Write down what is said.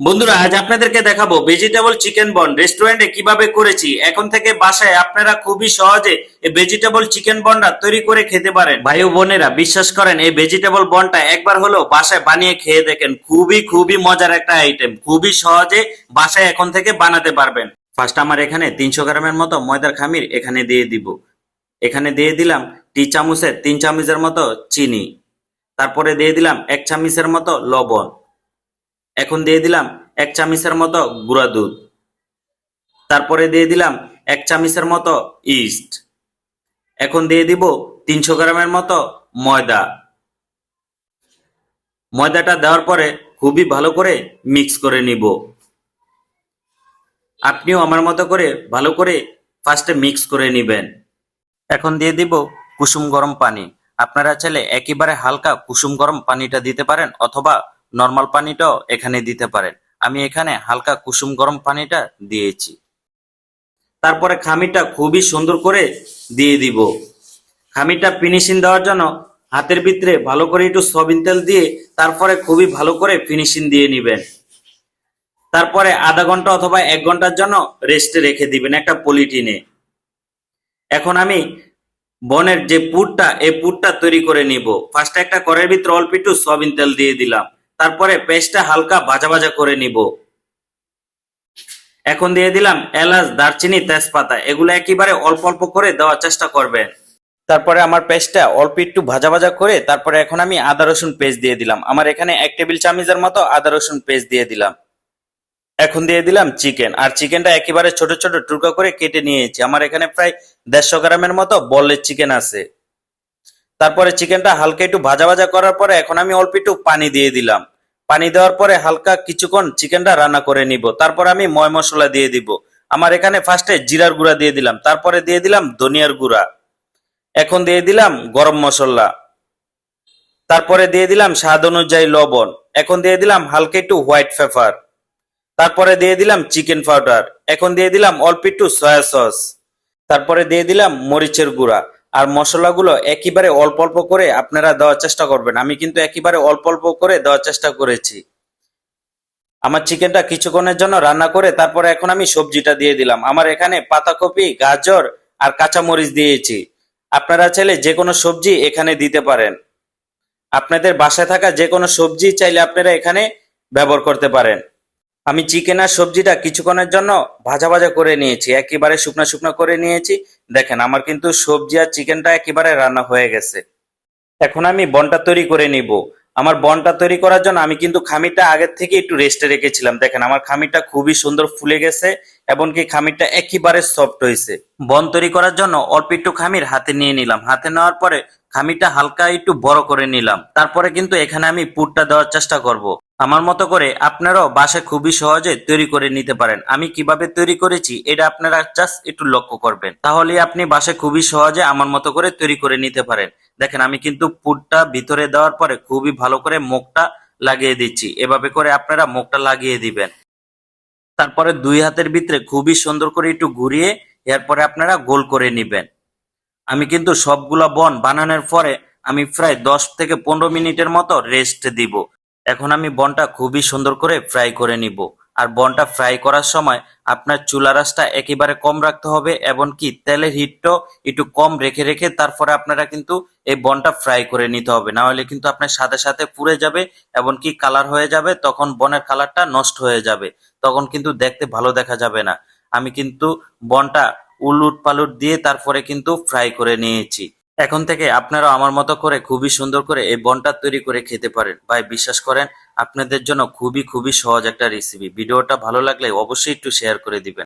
বন্ধুরা, আজ আপনাদেরকে দেখাবো ভেজিটেবল চিকেন বন রেস্টুরেন্টে কীভাবে করেছি। এখন থেকে বাসায় আপনারা খুবই সহজে এই ভেজিটেবল চিকেন বনটা তৈরি করে খেতে পারেন। ভাই বোনেরা, বিশ্বাস করেন, এই ভেজিটেবল বনটা একবার হলেও বাসায় বানিয়ে খেয়ে দেখেন, খুবই খুবই মজার একটা আইটেম খুবই সহজে বাসায় এখন থেকে বানাতে পারবেন। ফার্স্ট আমার এখানে তিনশো গ্রামের মতো ময়দার খামির এখানে দিয়ে দিব। এখানে দিয়ে দিলাম টি চামচের তিন চামচের মতো চিনি। তারপরে দিয়ে দিলাম এক চামচের মতো লবণ। এখন দিয়ে দিলাম এক চামচের মতো গুঁড়া দুধ। তারপরে দিয়ে দিলাম এক চামচের মতো ইস্ট। এখন দিয়ে দিব তিনশো গ্রামের মতো ময়দা। ময়দাটা দেওয়ার পরে খুবই ভালো করে মিক্স করে নিব। আপনিও আমার মতো করে ভালো করে ফার্স্টে মিক্স করে নিবেন। এখন দিয়ে দিব কুসুম গরম পানি। আপনারা চাইলে একেবারে হালকা কুসুম গরম পানিটা দিতে পারেন অথবা নর্মাল পানিটাও এখানে দিতে পারেন। আমি এখানে হালকা কুসুম গরম পানিটা দিয়েছি। তারপরে খামিটা খুবই সুন্দর করে দিয়ে দিব। খামিটা ফিনিশিং দেওয়ার জন্য হাতের ভিতরে ভালো করে একটু সবিন তেল দিয়ে তারপরে খুবই ভালো করে ফিনিশিং দিয়ে নিবেন। তারপরে আধা ঘণ্টা অথবা এক ঘণ্টার জন্য রেস্টে রেখে দিবেন একটা পলিটিনে এখন আমি বনের যে পুরটা, এই পুরটা তৈরি করে নিব। ফার্স্টে একটা কড়াইয়ের ভিতরে অল্প একটু সয়াবিন তেল দিয়ে দিলাম। তারপরে পেস্টটা হালকা ভাজা ভাজা করে নিব। এখন দিয়ে দিলাম এলাচ, দারচিনি, তেজপাতা, এগুলো একেবারে অল্প অল্প করে দেওয়ার চেষ্টা করবেন। তারপরে আমার পেস্টটা অল্প একটু ভাজা ভাজা করে তারপরে এখন আমি আদা, রসুন পেস্ট দিয়ে দিলাম। আমার এখানে এক টেবিল চামচের মতো আদা, রসুন পেস্ট দিয়ে দিলাম। এখন দিয়ে দিলাম চিকেন। আর চিকেনটা একেবারে ছোট ছোট টুকরো করে কেটে নিয়েছি। আমার এখানে প্রায় দেড়শো গ্রামের মতো বলের চিকেন আছে। তারপরে চিকেনটা হালকা একটু ভাজা ভাজা করার পরে এখন আমি অল্প একটু পানি দিয়ে দিলাম। পানি দেওয়ার পরে হালকা কিছুক্ষণ চিকেনটা রান্না করে নিব। তারপর আমি ময় মশলা দিয়ে দিব। আমার এখানে ফার্স্টে জিরার গুঁড়া দিয়ে দিলাম। তারপরে দিয়ে দিলাম ধনিয়ার গুঁড়া। এখন দিয়ে দিলাম গরম মশলা। তারপরে দিয়ে দিলাম স্বাদ অনুযায়ী লবণ। এখন দিয়ে দিলাম হালকা একটু হোয়াইট পেপার। তারপরে দিয়ে দিলাম চিকেন পাউডার। এখন দিয়ে দিলাম অল্প একটু সয়া সস। তারপরে দিয়ে দিলাম মরিচের গুঁড়া। আর মশলাগুলো একেবারে অল্প অল্প করে আপনারা দেওয়ার চেষ্টা করবেন। আমি কিন্তু একেবারে অল্প অল্প করে দেওয়ার চেষ্টা করেছি। আমার চিকেনটা কিছুক্ষণের জন্য রান্না করে তারপরে এখন আমি সবজিটা দিয়ে দিলাম। আমার এখানে পাতাকপি, গাজর আর কাঁচামরিচ দিয়েছি। আপনারা চাইলে যে কোনো সবজি এখানে দিতে পারেন। আপনাদের বাসায় থাকা যে কোনো সবজি চাইলে আপনারা এখানে ব্যবহার করতে পারেন। আমি চিকেন আর সবজিটা কিছুক্ষণের জন্য ভাজা ভাজা করে নিয়েছি, একেবারে শুকনো শুকনো করে নিয়েছি। দেখেন, আমার কিন্তু সবজি আর চিকেনটা একেবারে রান্না হয়ে গেছে। এখন আমি বনটা তৈরি করে নিব। আমার বনটা তৈরি করার জন্য আমি কিন্তু খামিরটা আগের থেকে একটু রেস্টে রেখেছিলাম। দেখেন, আমার খামিরটা খুবই সুন্দর ফুলে গেছে, এমনকি খামিরটা একেবারে সফট হয়েছে। বন তৈরি করার জন্য অল্প একটু খামির হাতে নিয়ে নিলাম। হাতে নেওয়ার পরে খামিরটা হালকা একটু বড় করে নিলাম। তারপরে কিন্তু এখানে আমি পুরটা দেওয়ার চেষ্টা করব। আমার মতো করে আপনারাও বাসা খুবই সহজে তৈরি করে নিতে পারেন। আমি কীভাবে তৈরি করেছি এটা আপনারা জাস্ট একটু লক্ষ্য করবেন। তাহলে আপনি বাসা খুবই সহজে আমার মতো করে তৈরি করে নিতে পারেন। দেখেন, আমি কিন্তু পুরটা ভিতরে দেওয়ার পরে খুবই ভালো করে মুখটা লাগিয়ে দিচ্ছি। এভাবে করে আপনারা মুখটা লাগিয়ে দিবেন। তারপরে দুই হাতের ভিতরে খুবই সুন্দর করে একটু ঘুরিয়ে এরপরে আপনারা গোল করে নিবেন। আমি কিন্তু সবগুলা বন বানানোর পরে আমি প্রায় দশ থেকে পনেরো মিনিটের মতো রেস্ট দিব। এখন আমি বনটা খুবই সুন্দর করে ফ্রাই করে নিব। আর বনটা ফ্রাই করার সময় আপনার চুলা রাসটা একেবারে কম রাখতে হবে এবং কি তেলের হিটটাও একটু কম রেখে রেখে তারপরে আপনারা কিন্তু এই বনটা ফ্রাই করে নিতে হবে। না হলে কিন্তু আপনার সাথে সাথে পুড়ে যাবে এবং কি কালার হয়ে যাবে, তখন বনের কালারটা নষ্ট হয়ে যাবে। তখন কিন্তু দেখতে ভালো দেখা যাবে না। আমি কিন্তু বনটা উলুট পালুট দিয়ে তারপরে কিন্তু ফ্রাই করে নিয়েছি। এখন থেকে আপনারা আমার মতো করে খুবই সুন্দর করে এই বনটা তৈরি করে খেতে পারেন। ভাই, বিশ্বাস করেন, আপনাদের জন্য খুবই খুবই সহজ একটা রেসিপি ভিডিওটা ভালো লাগলে অবশ্যই একটু শেয়ার করে দিবেন।